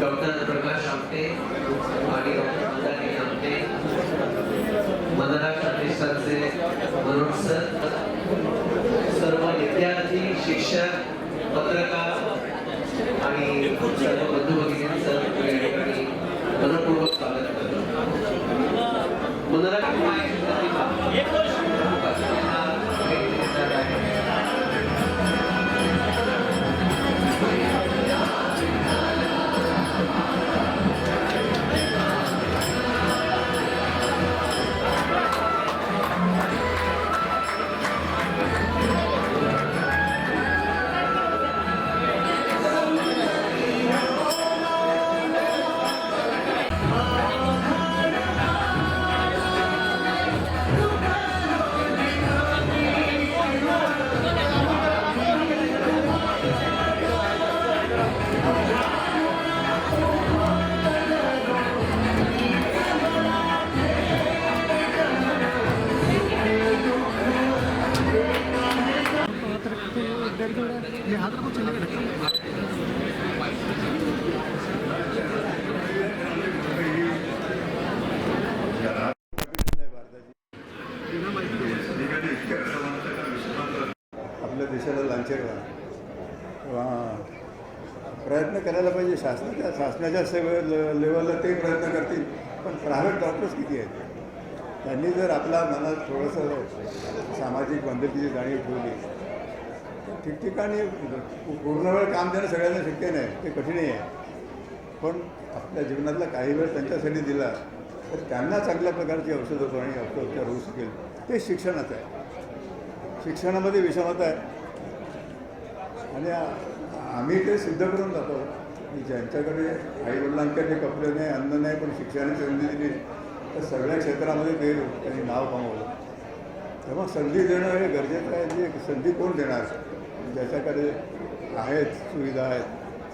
Doctor Prakash Amte आणि doctor Amte Manraj प्रतिष्ठानचे Manoj sir सर्व विद्यार्थी शिक्षक पत्रकार आणि सर्व बंधू भगिनींचं या ठिकाणी मनपूर्वक स्वागत करतो. मनराज आपल्या देशाला लांचर प्रयत्न करायला पाहिजे. शासनाच्या शासनाच्या सेवे लेवलला ते प्रयत्न करतील. पण प्रायव्हेट डॉक्टर्स किती आहेत? त्यांनी जर आपल्या मनात थोडंसं सामाजिक बांधिलकीची जाणीव ठेवली ठिकठिकाणी पूर्ण वेळ काम देणं सगळ्यांना शक्य नाही ते कठीणही आहे. पण आपल्या जीवनातला काही वेळ त्यांच्यासाठी दिला तर त्यांना चांगल्या प्रकारची औषधं आणि औषधोपचार होऊ शकेल ते शिक्षणाचं आहे. शिक्षणामध्ये विषमता आहे. आणि आम्ही ते सिद्ध करून जातो की ज्यांच्याकडे आईवडिलांकडे कपडे नाही अन्न नाही पण शिक्षणाची संधी दिली तर सगळ्या क्षेत्रामध्ये ते त्यांनी नाव कमावलं. तेव्हा संधी देणं हे गरजेचं आहे जे संधी कोण देणार? ज्याच्याकडे आहेत सुविधा आहेत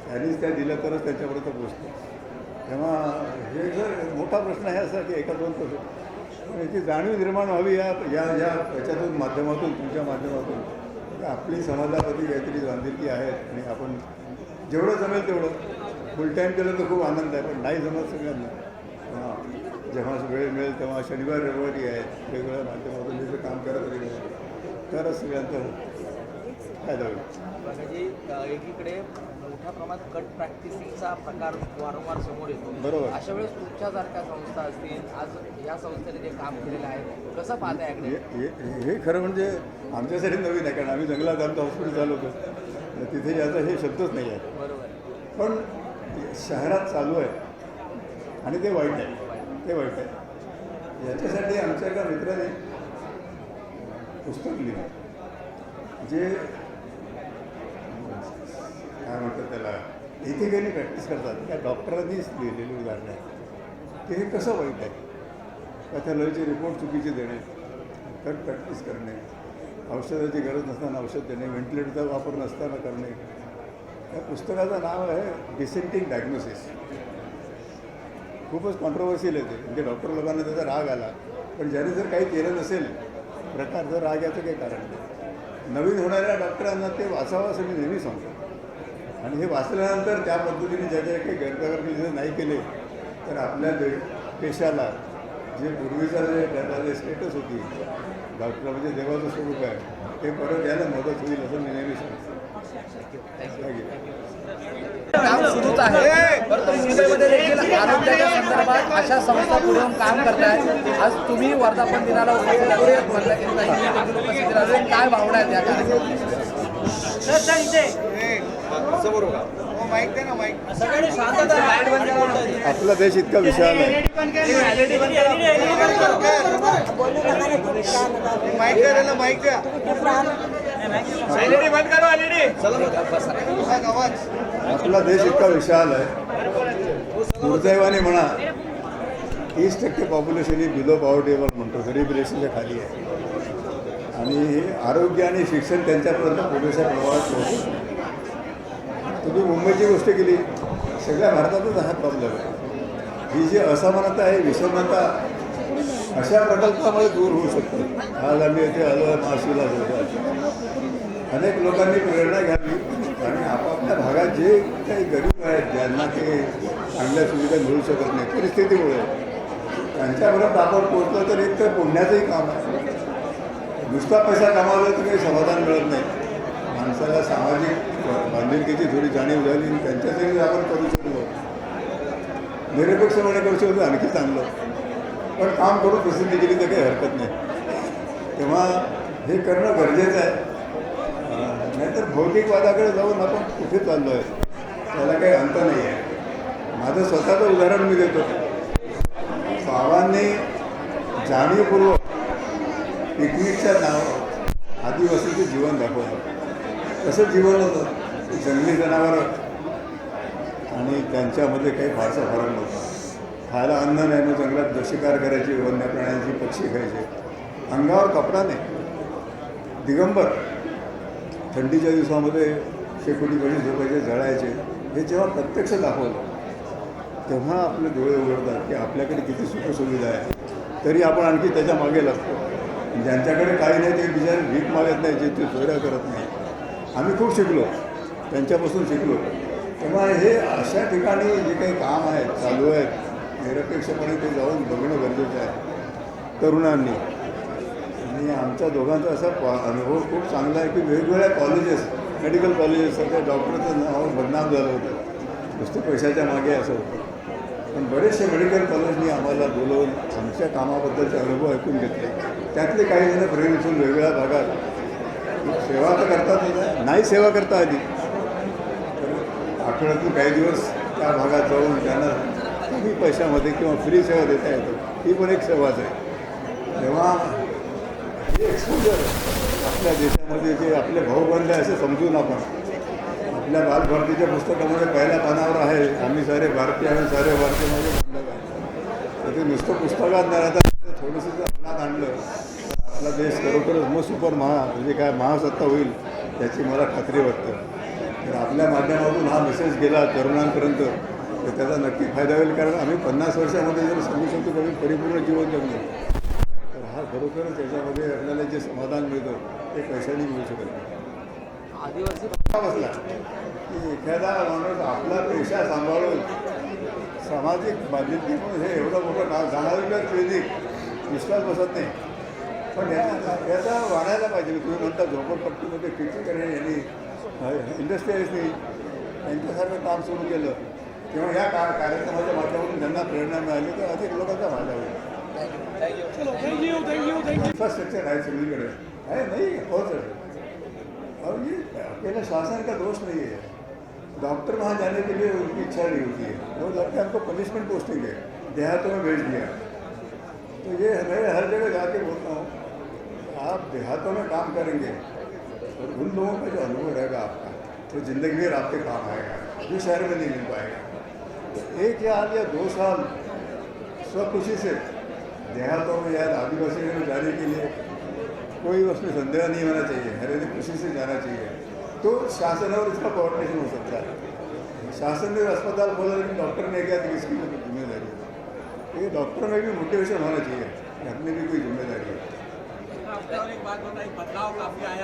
त्यांनीच त्या दिल्या तरच त्यांच्यापर्यंत पोचतो. तेव्हा हे जर मोठा प्रश्न आहे यासाठी एका दोन प्रश्न. पण याची जाणीव निर्माण व्हावी या या या याच्यातून माध्यमातून तुमच्या माध्यमातून. आपली समाजामध्ये काहीतरी बांधिलकी आहेत आणि आपण जेवढं जमेल तेवढं. फुल टाईम केलं तर खूप आनंद आहे पण नाही जमत सगळ्यांना. जेव्हा वेळ मिळेल तेव्हा शनिवार रविवारी आहेत वेगवेगळ्या माध्यमातून त्याचं काम करत वगैरे तरच सगळ्यांचा फायदा होईल म्हणजे एकीकडे मोठ्या प्रमाणात कट प्रॅक्टिसिंगचा प्रकार वारंवार समोर येतो. बरोबर. अशा वेळेस तुमच्यासारख्या संस्था असतील आज या संस्थेने जे काम केलेलं आहे कसं पाहताय याकडे हे खरं म्हणजे आमच्यासाठी नवीन आहे कारण आम्ही जंगलात आमचं हॉस्पिटल होतं. तिथे याचा हे शब्दच नाही आहे. बरोबर. पण शहरात चालू आहे. आणि ते वाईट आहे. ते वाईट आहे. याच्यासाठी आमच्या एका मित्राने पुस्तक लिहिलं. जे काय म्हणतात त्याला इथिकली प्रॅक्टिस करतात. त्या डॉक्टरांनीच लिहिलेली उदाहरणं आहेत. ते हे कसं वाईट आहे? पॅथॉलॉजीचे रिपोर्ट चुकीचे देणे कट प्रॅक्टिस करणे. औषधाची गरज नसताना औषध देणे व्हेंटिलेटरचा वापर नसताना करणे. या पुस्तकाचं नाव आहे डिसेंटिंग डायग्नोसिस खूपच कॉन्ट्रोवर्सियल आहे ते. म्हणजे डॉक्टर लोकांना त्याचा राग आला. पण ज्याने जर काही केलं नसेल प्रकार जर राग याचं काही कारण नाही. नवीन होणाऱ्या डॉक्टरांना ते वाचावं असं मी नेहमी सांगतो. आणि हे वाचल्यानंतर त्या पद्धतीने ज्याच्या काही गैरप्रकार जर नाही केले तर आपल्या दे पेशाला जे पूर्वीचा जे त्याला जे स्टेटस होती डॉक्टर म्हणजे देवाचं स्वरूप आहे ते परत यायला मदत होईल असं मी नेहमी सांगतो. थँक्यू काम सुरूच आहे. परंतु मुंबईमध्ये देखील आरोग्याच्या संदर्भात अशा संस्था पुढे काम करतायत. आज तुम्ही वर्धापन दिनाला उपस्थित राहिले म्हणलं की उपस्थित राहिले काय भावना आहेत या कार्यक्रमात आपला देश इतका विशाल आहे. आपला देश इतका विशाल आहे. दुर्दैवाने म्हणा तीस टक्के पॉप्युलेशन ही बिलो पॉवर्टीवर म्हणतो. गरीब रेषेच्या खाली आहे. आणि आरोग्य आणि शिक्षण त्यांच्यापर्यंत पुरेशा प्रमाणात पोहोचत तुम्ही मुंबईची गोष्ट केली सगळ्या भारतातच हा प्रॉब्लेम आहे ही जी असमानता आहे विषमता अशा प्रकल्पामुळे दूर होऊ शकते. आज आम्ही येथे आलो आहे अनेक लोकांनी प्रेरणा घ्यावी आणि आपापल्या भागात जे काही गरीब आहेत ज्यांना ते चांगल्या सुविधा मिळू शकत नाही परिस्थितीमुळे त्यांच्यापर्यंत आपण पोहोचलं तर एक तर पुण्याचंही काम आहे. नुसता पैसा कमावला तर काही समाधान मिळत नाही. माणसाला सामाजिक बांधिलकीची थोडी जाणीव झाली आणि त्यांच्यासाठी आपण करू शकलो निरपेक्षपणे करू शकतो आणखी चांगलं. पण काम करून प्रसिद्धी केली तर काही हरकत नाही. तेव्हा हे करणं गरजेचं आहे. नाहीतर भौतिकवादाकडे जाऊन आपण कुठे चाललो आहे त्याला काही अंत नाही आहे. माझं स्वतःचं उदाहरण मी देतो. बाबांनी जाणीवपूर्वक पिकनिकच्या नाव आदिवासीचं जीवन दाखवलं. कसं जीवन होतं. जंगली जनावरं आणि त्यांच्यामध्ये काही फारसा फरक नव्हता. खायला अन्न नाही मग जंगलात शिकार करायची वन्य प्राण्यांची पक्षी खायचे. अंगावर कपडा नाही. दिगंबर. थंडीच्या दिवसामध्ये शेकोटी शेकोटीकडे झोपायचे जळायचे. हे जेव्हा प्रत्यक्ष दाखवलं तेव्हा आपले डोळे उघडतात की आपल्याकडे किती सुखसुविधा आहे. तरी आपण आणखी त्याच्यामागे लागतो. ज्यांच्याकडे काही नाही ते बिचारे भीक मागत नाही जे ते चोऱ्या करत नाही आम्ही खूप शिकलो. त्यांच्यापासून शिकलो. तेव्हा हे अशा ठिकाणी जे काही काम आहेत चालू आहेत निरपेक्षपणे ते जाऊन बघणं गरजेचं आहे. तरुणांनी. आणि आमच्या दोघांचा असा प- अनुभव खूप चांगला आहे की वेगवेगळ्या कॉलेजेस मेडिकल कॉलेजेस सध्या डॉक्टरचं नाव बदनाम झालं होतं. नुसतं पैशाच्या मागे असं होतं. पण बरेचसे मेडिकल कॉलेजनी आम्हाला बोलवून आमच्या कामाबद्दलचे अनुभव ऐकून घेतले. त्यातले काही जण प्रेरितून वेगवेगळ्या भागात. सेवा तर करतातच आहे. नाही सेवा करता आली तर आठवड्यातून काही दिवस त्या भागात जाऊन त्यांना कमी पैशामध्ये किंवा फ्री सेवा देता येतो. ही पण एक सेवाच आहे. तेव्हा हे एक्सपोजर आपल्या देशामध्ये जे आपले भाऊ आहे असे समजून आपण आपल्या बालभारतीच्या पुस्तकामध्ये पहिल्या पानावर आहे आम्ही सारे भारतीय आणि सारे भारतीय म्हणजे बंधक आहे. तर ते नुसतं पुस्तकात न राहता थोडंसं जर अंमलात आणलं तर आपला देश खरोखरच मग सुपर महा म्हणजे काय महासत्ता होईल. याची मला खात्री वाटते. तर आपल्या माध्यमातून हा मेसेज गेला तरुणांपर्यंत तर त्याचा नक्की फायदा होईल कारण आम्ही पन्नास वर्षामध्ये जर सांगू शकतो की आम्ही परिपूर्ण जीवन जगलो तर हा खरोखरच याच्यामध्ये आपल्याला जे समाधान मिळतं ते पैशाने मिळू शकत नाही. आदिवासी बसला. की एखादा माणूस आपला पेशा सांभाळून सामाजिक बांधिलकी म्हणून हे एवढं मोठं नाव जाणारं क्लिनिक विश्वास बसत नाही. पण याचा याचा वाढायला पाहिजे. तुम्ही म्हणता झोपडपट्टीमध्ये किती यांनी इंडस्ट्रीजनी यांच्यासारखं काम सुरू केलं. तेव्हा या का कार्यक्रमाच्या माध्यमातून त्यांना प्रेरणा मिळाली तर अधिक लोकांचा फायदा होईल इन्फ्रास्ट्रक्चर आहे सगळीकडे. आहे नाही हो सर और शासन का दोष नाही आहे डॉक्टर वहाँ जाने के लिए उनकी इच्छा नहीं होती. है वो लगता है हमको पनिशमेंट पोस्टिंग है देहातों में भेज दिया तो ये मैं हर जगह जाके बोलता. हूँ आप देहातों में काम करेंगे और उन लोगों का जो अनुभव रहेगा आपका तो ज़िंदगी भर आपके काम आएगा जो शहर में नहीं मिल पाएगा। एक साल या दो साल स्वखुशी से देहातों में या आदिवासी में जाने के लिए कोई उसमें संदेह नहीं होना चाहिए, हर एक खुशी से जाना चाहिए। तो शासन और इसका कोऑर्डिनेशन हो सकता है। शासन ने अस्पताल खोला, लेकिन डॉक्टर ने क्या तो इसकी ज़िम्मेदारी है ये डॉक्टर में भी मोटिवेशन होना चाहिए, कि अपनी भी कोई ज़िम्मेदारी है। एक बात बताई बदलाव काफी आया.